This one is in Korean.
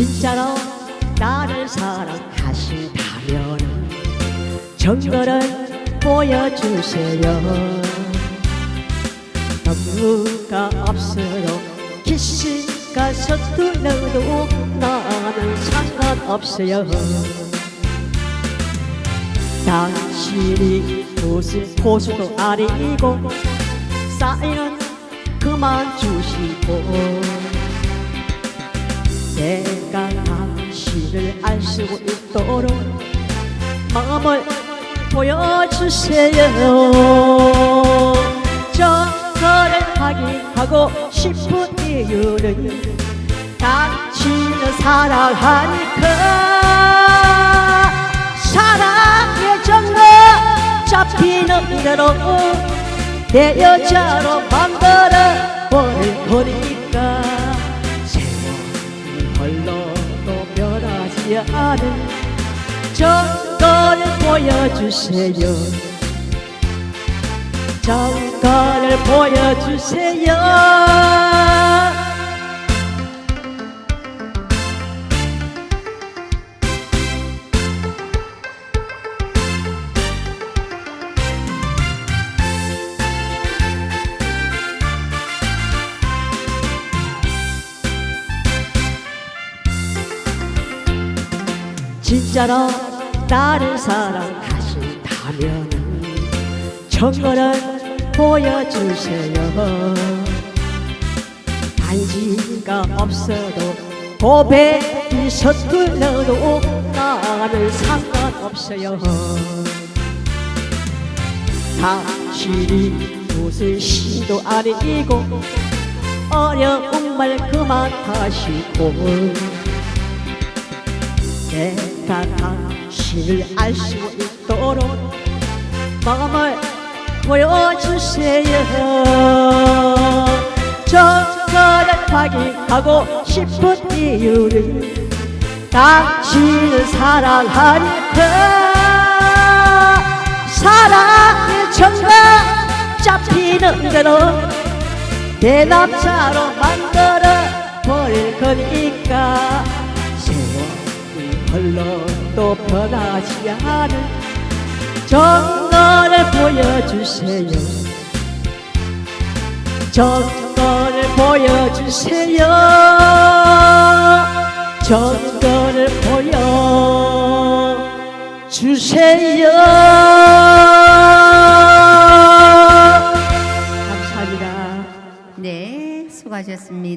진짜로 나를 사랑하신다면 정거를 보여주세요. 너무가 없어도 키스가 서툴러도 나는 상관없어요. 당신이 무슨 고수도 아니고 사인은 그만 주시고 내가 당신을 알 수 있도록 마음을 보여주세요. 저거를 확인하고 싶은 이유는 당신을 사랑하니까. 사랑의 정도 잡히는 대로 내 여자로 만들어 버릴 거니까 흘러도 변하지 않은 정거를 보여주세요. 정거를 보여주세요 진짜로 나를 사랑하신다면 정거를 보여주세요. 반지가 없어도 고백이 서툴러도 나는 상관없어요. 당신이 무슨 시도 아니고 어려운 말 그만하시고 내가 당신을 알 수 있도록 마음을 보여주세요. 저거를 확인하고 싶은 이유는 당신을 사랑하니까. 사랑의 정가 잡히는 대로 내 남자로 만들 세월이 흘러도 변하지 않은 정거를 보여주세요. 정거를 보여주세요. 정거를 보여주세요. 감사합니다. 네, 수고하셨습니다.